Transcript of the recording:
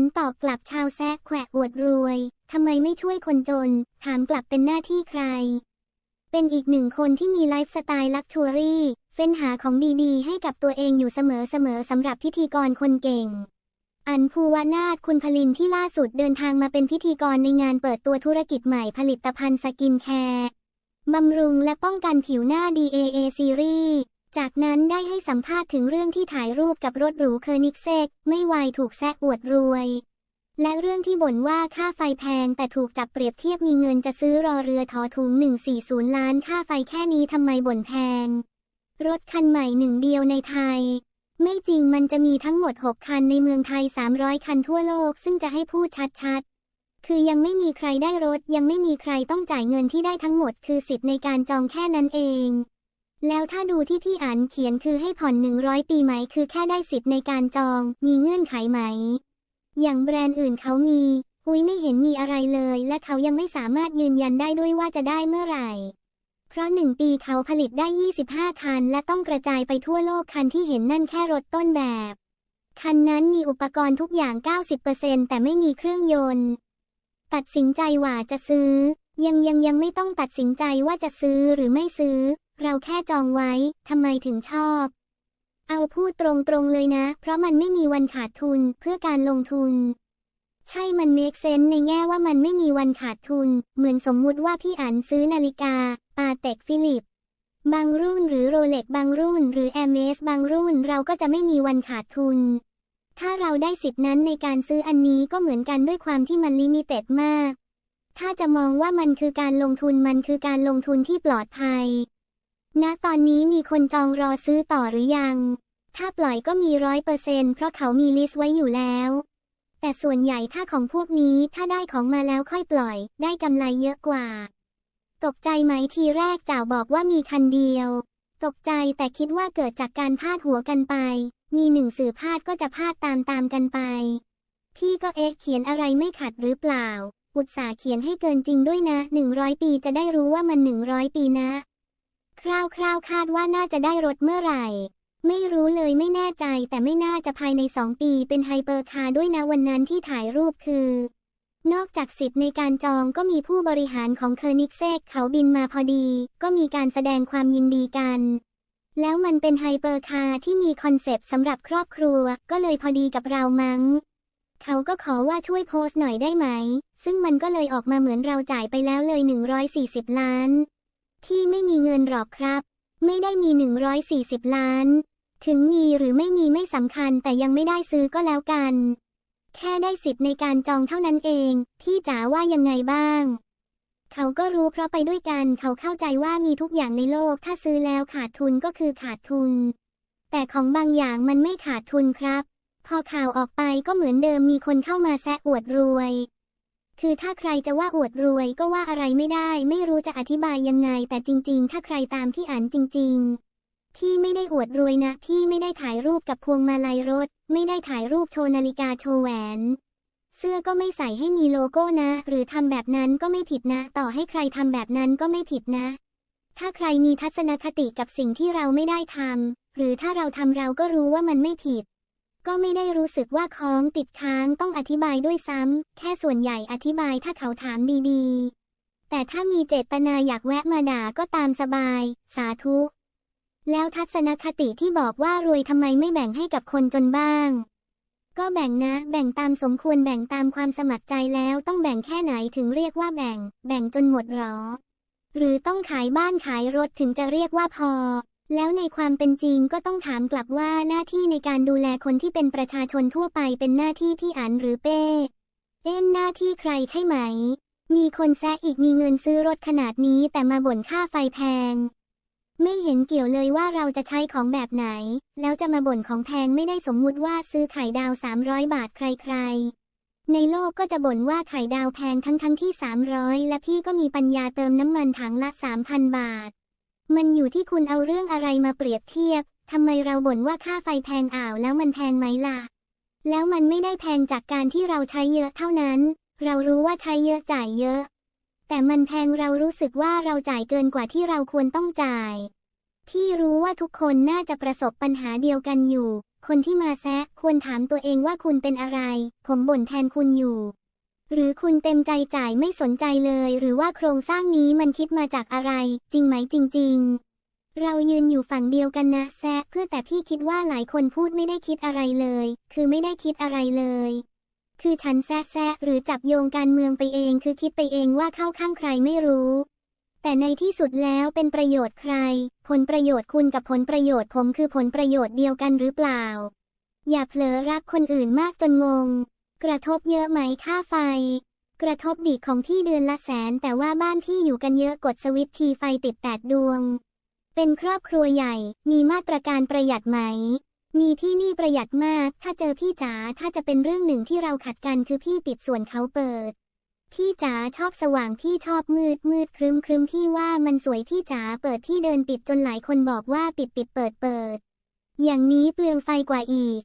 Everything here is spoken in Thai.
นตอบกลับชาวแซะแขวะอวดรวย ทำไมไม่ช่วยคนจน ถามกลับเป็นหน้าที่ใคร เป็นอีกหนึ่งคนที่มีไลฟ์สไตล์ลักชัวรี่เฟ้นหาของดีๆ ให้กับตัวเองอยู่เสมอๆสำหรับพิธีกรคนเก่ง อันภูวนาถคุณพลินที่ล่าสุดเดินทางมาเป็นพิธีกรในงานเปิดตัวธุรกิจใหม่ผลิตภัณฑ์สกินแคร์บำรุงและป้องกันผิวหน้า DAA ซีรีส์ จากนั้นได้ให้สัมภาษณ์ถึงเรื่องที่ถ่ายรูปกับรถหรูเคอร์นิกเซกไม่ไวถูกแซะอวดรวย และเรื่องที่บ่นว่าค่าไฟแพงแต่ถูกจับเปรียบเทียบมีเงินจะซื้อรอเรือทอถุง 140 ล้านค่าไฟแค่นี้ทำไมบ่นแพง รถคันใหม่หนึ่งเดียวในไทย ไม่จริงมันจะมีทั้งหมด 6 คันในเมืองไทย 300 คันทั่วโลก ซึ่งจะให้พูดชัดๆ คือยังไม่มีใครได้รถยังไม่มีใครต้องจ่ายเงินที่ได้ทั้งหมดคือสิทธิ์ในการจองแค่นั้นเอง แล้วถ้าดูที่พี่อันเขียนคือให้ผ่อน 100 ปีไหม คือแค่ได้สิทธิ์ในการจอง มีเงื่อนไขไหม อย่างแบรนด์อื่นเขามี อุ้ยไม่เห็นมีอะไรเลย และเขายังไม่สามารถยืนยันได้ด้วยว่าจะได้เมื่อไหร่ เพราะหนึ่งปีเขาผลิตได้ 25 คัน และต้องกระจายไปทั่วโลกคันที่เห็นนั่นแค่รถต้นแบบ คันนั้นมีอุปกรณ์ทุกอย่าง 90%แต่ไม่มีเครื่องยนต์ ตัดสินใจว่าจะซื้อ ยังยังยังไม่ต้องตัดสินใจว่าจะซื้อหรือไม่ซื้อ เราแค่จองไว้ ทำไมถึงชอบ เอาพูดตรงๆเลยนะ เพราะมันไม่มีวันขาดทุนเพื่อการลงทุน ใช่มันเมคเซนในแง่ว่ามันไม่มีวันขาดทุน เหมือนสมมุติว่าพี่อันซื้อนาฬิกา ปาเต็กฟิลิป บางรุ่นหรือโรเล็กบางรุ่น หรือแอมเมสบางรุ่นเราก็จะไม่มีวันขาดทุน ถ้าเราได้สิทธินั้นในการซื้ออันนี้ก็เหมือนกันด้วยความที่มันลิมิเต็ดมาก ถ้าจะมองว่ามันคือการลงทุนมันคือการลงทุนที่ปลอดภัย ณตอนนี้มีคนจองรอซื้อต่อหรือยัง ถ้าปล่อยก็มีร้อยเปอร์เซ็นเพราะเขามีลิสต์ไว้อยู่แล้ว แต่ส่วนใหญ่ถ้าของพวกนี้ถ้าได้ของมาแล้วค่อยปล่อย ได้กำไรเยอะกว่า ตกใจไหมทีแรกจ่าวบอกว่ามีคันเดียว ตกใจแต่คิดว่าเกิดจากการพาดหัวกันไป มีหนึ่งสื่อพาดก็จะพาดตามตามกันไป พี่ก็เอ๊ะเขียนอะไรไม่ขัดหรือเปล่า อุตสาเขียนให้เกินจริงด้วยนะหนึ่งร้อยปีจะได้รู้ว่ามันหนึ่งร้อยปีนะ คร่าวๆคาดว่าน่าจะได้รถเมื่อไหร่ ไม่รู้เลยไม่แน่ใจแต่ไม่น่าจะภายในสองปีเป็นไฮเปอร์คาร์ด้วยนะวันนั้นที่ถ่ายรูปคือ นอกจากสิทธิ์ในการจองก็มีผู้บริหารของเคอร์นิกเซกเขาบินมาพอดี ก็มีการแสดงความยินดีกัน แล้วมันเป็นไฮเปอร์คาร์ที่มีคอนเซปต์สำหรับครอบครัว ก็เลยพอดีกับเรามั้งเขาก็ขอว่าช่วยโพสต์หน่อยได้ไหม ซึ่งมันก็เลยออกมาเหมือนเราจ่ายไปแล้วเลย 140 ล้าน พี่ไม่มีเงินหรอกครับ ไม่ได้มี 140 ล้าน ถึงมีหรือไม่มีไม่สำคัญแต่ยังไม่ได้ซื้อก็แล้วกัน แค่ได้สิทธิ์ในการจองเท่านั้นเอง พี่จ๋าว่ายังไงบ้าง เขาก็รู้เพราะไปด้วยกัน เขาเข้าใจว่ามีทุกอย่างในโลก ถ้าซื้อแล้วขาดทุนก็คือขาดทุน แต่ของบางอย่างมันไม่ขาดทุนครับ พอข่าวออกไปก็เหมือนเดิมมีคนเข้ามาแซะอวดรวย คือถ้าใครจะว่าอวดรวยก็ว่าอะไรไม่ได้ ไม่รู้จะอธิบายยังไง แต่จริง ๆ ถ้าใครตามพี่อันจริง ๆ พี่ไม่ได้อวดรวยนะ พี่ไม่ได้ถ่ายรูปกับพวงมาลัยรถ ไม่ได้ถ่ายรูปโชว์นาฬิกาโชว์แหวนเสื้อก็ไม่ใส่ให้มีโลโก้นะ หรือทำแบบนั้นก็ไม่ผิดนะ ต่อให้ใครทำแบบนั้นก็ไม่ผิดนะ ถ้าใครมีทัศนคติกับสิ่งที่เราไม่ได้ทำหรือถ้าเราทำเราก็รู้ว่ามันไม่ผิด ก็ไม่ได้รู้สึกว่าคล้องติดค้างต้องอธิบายด้วยซ้ำ แค่ส่วนใหญ่อธิบายถ้าเขาถามดีๆ แต่ถ้ามีเจตนาอยากแวะมาด่าก็ตามสบาย สาธุ แล้วทัศนคติที่บอกว่ารวยทำไมไม่แบ่งให้กับคนจนบ้าง ก็แบ่งนะ แบ่งตามสมควรแบ่งตามความสมัครใจแล้วต้องแบ่งแค่ไหนถึงเรียกว่าแบ่ง แบ่งจนหมดหรอ หรือต้องขายบ้านขายรถถึงจะเรียกว่าพอ แล้วในความเป็นจริงก็ต้องถามกลับว่าหน้าที่ในการดูแลคนที่เป็นประชาชนทั่วไปเป็นหน้าที่พี่อันหรือเป้เอ็นหน้าที่ใครใช่ไหม มีคนแซะอีกมีเงินซื้อรถขนาดนี้แต่มาบ่นค่าไฟแพง ไม่เห็นเกี่ยวเลยว่าเราจะใช้ของแบบไหน แล้วจะมาบ่นของแพงไม่ได้สมมุติว่าซื้อไข่ดาว300บาทใครๆ ในโลกก็จะบ่นว่าไข่ดาวแพงทั้งทั้งที่300และพี่ก็มีปัญญาเติมน้ำมันถังละ3,000บาท มันอยู่ที่คุณเอาเรื่องอะไรมาเปรียบเทียบ ทำไมเราบ่นว่าค่าไฟแพงอ่าวแล้วมันแพงไหมล่ะ แล้วมันไม่ได้แพงจากการที่เราใช้เยอะเท่านั้น เรารู้ว่าใช้เยอะจ่ายเยอะ แต่มันแพงเรารู้สึกว่าเราจ่ายเกินกว่าที่เราควรต้องจ่ายพี่รู้ว่าทุกคนน่าจะประสบปัญหาเดียวกันอยู่ คนที่มาแซะควรถามตัวเองว่าคุณเป็นอะไร ผมบ่นแทนคุณอยู่ หรือคุณเต็มใจจ่ายไม่สนใจเลย หรือว่าโครงสร้างนี้มันคิดมาจากอะไร จริงไหมจริง ๆ เรายืนอยู่ฝั่งเดียวกันนะแซะเพื่อแต่พี่คิดว่าหลายคนพูดไม่ได้คิดอะไรเลย คือไม่ได้คิดอะไรเลยคือฉันแซะแซะหรือจับโยงการเมืองไปเองคือคิดไปเองว่าเข้าข้างใครไม่รู้ แต่ในที่สุดแล้วเป็นประโยชน์ใคร ผลประโยชน์คุณกับผลประโยชน์ผมคือผลประโยชน์เดียวกันหรือเปล่า อย่าเผลอรักคนอื่นมากจนงง กระทบเยอะไหมค่าไฟ กระทบดีของที่เดือนละแสน แต่ว่าบ้านที่อยู่กันเยอะกดสวิตช์ทีไฟติดแปดดวง เป็นครอบครัวใหญ่ มีมาตรการประหยัดไหม มีที่นี่ประหยัดมาก ถ้าเจอพี่จ๋าถ้าจะเป็นเรื่องหนึ่งที่เราขัดกันคือพี่ปิดส่วนเขาเปิดพี่จ๋าชอบสว่างพี่ชอบมืดมืดครึมครึมพี่ว่ามันสวยพี่จ๋าเปิดพี่เดินปิดจนหลายคนบอกว่าปิดปิดเปิดเปิด อย่างนี้เปลืองไฟกว่าอีก